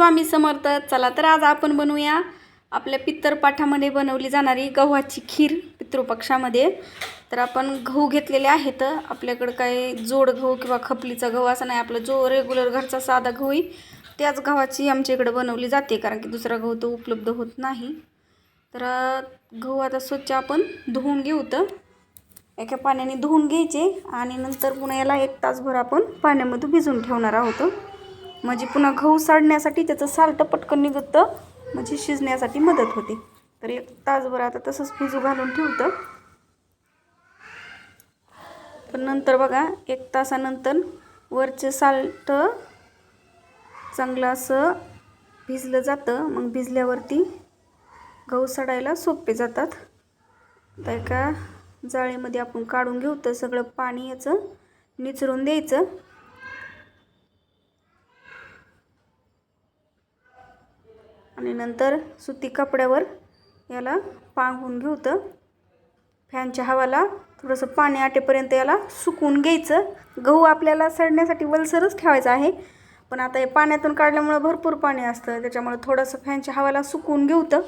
स्वामी समर्थ. चला तर आज आपण बनवूया आपल्या पित्तरपाठामध्ये बनवली जाणारी गव्हाची खीर पितृपक्षामध्ये. तर आपण गहू घेतलेले आहेत. आपल्याकडं काय जोड गहू किंवा खपलीचा गहू असा नाही. आपला जो रेग्युलर घरचा साधा गहू आहे त्याच गव्हाची आमच्या इकडं बनवली जाते. कारण की दुसरा गहू तो उपलब्ध होत नाही. तर गहू आता स्वच्छ आपण धुवून घेऊ तर एका पाण्याने धुवून घ्यायचे आणि नंतर पुन्हा याला एक तासभर आपण पाण्यामध्ये भिजून ठेवणार आहोत. म्हणजे पुन्हा गहू साडण्यासाठी त्याचं साल्ट पटकन निघतं म्हणजे शिजण्यासाठी मदत होते. तर एक तासभर आता तसंच भिजू घालून ठेवतं. पण नंतर बघा एक तासानंतर वरचे साल्ट चांगलं असं भिजलं जातं. मग भिजल्यावरती गहू सडायला सोपे जातात. आता एका जाळीमध्ये आपण काढून घेऊ तर सगळं पाणी याचं निचरून द्यायचं. आणि नंतर सुती कपड्यावर याला पांघून घेऊ तर फॅनच्या हवाला थोडंसं पाणी आटेपर्यंत याला सुकून घ्यायचं. गहू आपल्याला सडण्यासाठी वलसरच ठेवायचा आहे. पण आता हे पाण्यातून काढल्यामुळं भरपूर पाणी असतं. त्याच्यामुळे थोडंसं फॅनच्या हवाला सुकून घेऊतं.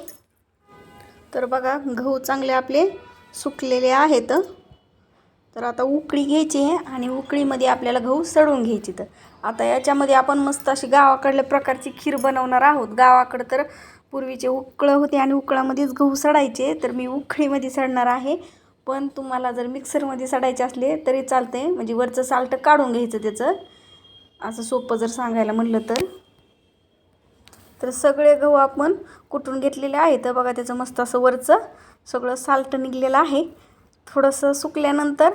तर बघा गहू चांगले आपले सुकलेले आहेत. तर आता उकळी घ्यायची आहे आणि उकळीमध्ये आपल्याला गहू सडवून घ्यायची तर. आता याच्यामध्ये आपण मस्त अशी गावाकडल्या प्रकारची खीर बनवणार आहोत. गावाकडं तर पूर्वीचे उकळं होते आणि उकळामध्येच गहू सडायचे. तर मी उकळीमध्ये सडणार आहे. पण तुम्हाला जर मिक्सरमध्ये सडायचे असले तरी चालते म्हणजे वरचं साल्ट काढून घ्यायचं त्याचं. असं सोपं जर सांगायला म्हणलं तर. तर सगळे गहू आपण कुटून घेतलेले आहेत? बघा त्याचं मस्त असं वरचं सगळं साल्ट निघलेलं आहे. थोडंसं सुकल्यानंतर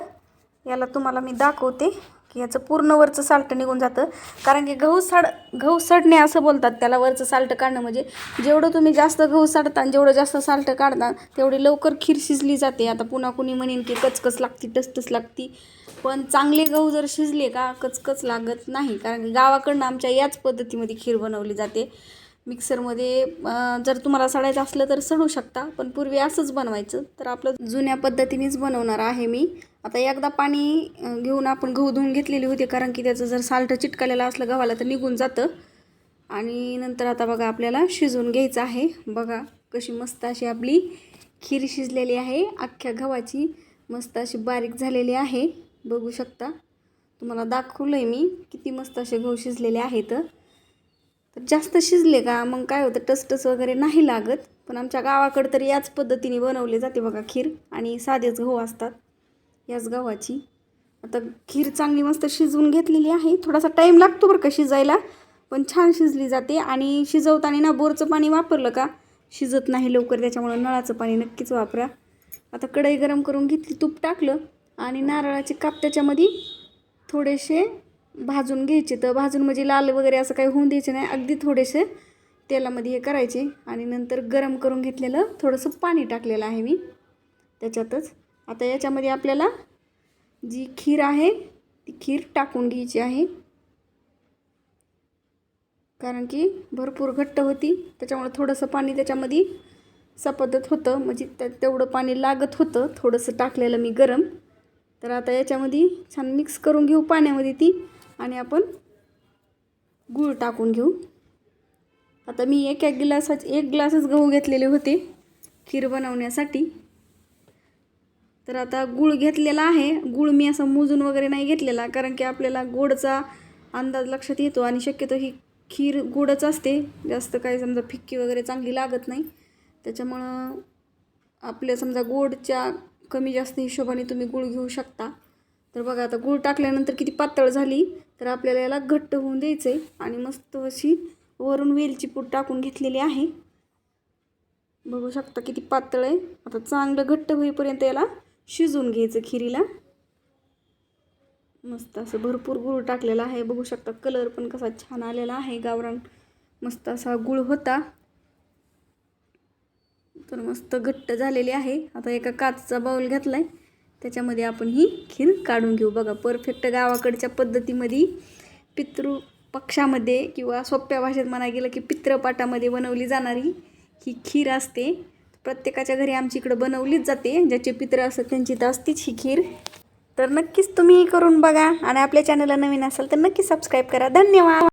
याला तुम्हाला मी दाखवते की याचं पूर्ण वरचं साल्ट निघून जातं. कारण की गहू साड गहू सडणे असं बोलतात त्याला वरचं साल्ट काढणं म्हणजे जेवढं तुम्ही जास्त गहू साडता आणि जेवढं जास्त साल्ट काढता तेवढी लवकर खीर शिजली जाते. आता पुन्हा कुणी म्हणेन की कचकच लागती टसटस लागती. पण चांगले गहू जर शिजले का कचकच लागत नाही. कारण की गावाकडनं आमच्या याच पद्धतीमध्ये खीर बनवली जाते. मिक्सरमध्ये जर तुम्हाला सडायचं असलं तर सडू शकता पण पूर्वी असंच बनवायचं. तर आपलं जुन्या पद्धतीनेच बनवणार आहे मी. आता एकदा पाणी घेऊन आपण गहू धुवून घेतलेले होते कारण की त्याचं जर साल्ट चिटकलेलं असलं गव्हाला तर निघून जातं. आणि नंतर आता बघा आपल्याला शिजवून घ्यायचं आहे. बघा कशी मस्त अशी आपली खीर शिजलेली आहे. अख्ख्या गव्हाची मस्त अशी बारीक झालेली आहे. बघू शकता. तुम्हाला दाखवलं आहे मी किती मस्त असे गहू शिजलेले आहेत. तर जास्त शिजले का? मग काय होतं टसटस वगैरे नाही लागत. पण आमच्या गावाकडं तर याच पद्धतीने बनवले जाते बघा खीर. आणि साधेच गहू असतात याच गव्हाची. आता खीर चांगली मस्त शिजवून घेतलेली आहे. थोडासा टाईम लागतो बरं का शिजायला. पण छान शिजली जाते. आणि शिजवताना ना बोरचं पाणी वापरलं का? शिजत नाही लवकर त्याच्यामुळं नळाचं पाणी नक्कीच वापरा. आता कढई गरम करून घेतली तूप टाकलं. आणि नारळाचे काप त्याच्यामध्ये थोडेसे भाजून घ्यायचे. तर भाजून म्हणजे लाल वगैरे असं काही होऊन द्यायचे नाही. अगदी थोडेसे तेलामध्ये हे करायचे आणि नंतर गरम करून घेतलेलं थोडंसं पाणी टाकलेलं आहे मी. त्याच्यातच आता याच्यामध्ये आपल्याला जी खीर आहे ती खीर टाकून घ्यायची आहे. कारण की भरपूर घट्ट होती त्याच्यामुळे थोडंसं पाणी त्याच्यामध्ये सपदत होतं. म्हणजे त्या तेवढं पाणी लागत होतं थोडंसं टाकलेलं मी गरम. तर आता याच्यामध्ये छान मिक्स करून घेऊ पाण्यामध्ये ती. आणि आपण गूळ टाकून घेऊ. आता मी एक एक गिलासाच एक ग्लासच गहू घेतलेले होते खीर बनवण्यासाठी. तर आता गूळ घेतलेला आहे. गूळ मी असं मोजून वगैरे नाही घेतलेला कारण की आपल्याला गोडचा अंदाज लक्षात येतो आणि शक्यतो ही खीर गोडच असते. जास्त काही समजा फिक्की वगैरे चांगली लागत नाही. त्याच्यामुळं आपल्या समजा गोडच्या कमी जास्त हिशोबाने तुम्ही गूळ घेऊ शकता. तर बघा आता गूळ टाकल्यानंतर किती पातळ झाली. तर आपल्याला याला घट्ट होऊन द्यायचं आहे आणि मस्त अशी वरून वेलची पूड टाकून घेतलेली आहे. बघू शकता किती पातळ आहे. आता चांगलं घट्ट होईपर्यंत याला शिजवून घ्यायचं खिरीला. मस्त असं भरपूर गूळ टाकलेला आहे. बघू शकता कलर पण कसा छान आलेला आहे. गावरान मस्त असा गुळ होता. तर मस्त घट्ट झालेली आहे. आता एका काचचा बाऊल घातला आहे त्याच्यामध्ये आपण ही खीर काढून घेऊ. बघा परफेक्ट गावाकडच्या पद्धतीमध्ये पितृ पक्षामध्ये किंवा सोप्या भाषेत म्हणा गेलं की पित्रपाटामध्ये बनवली जाणारी ही खीर असते. प्रत्येकाच्या घरी आमची इकडं बनवलीच जाते. ज्याचे पित्र असतात त्यांची तर असतीच ही खीर. तर नक्कीच तुम्ही करून बघा. आणि आपल्या चॅनलला नवीन असाल तर नक्की सबस्क्राईब करा. धन्यवाद!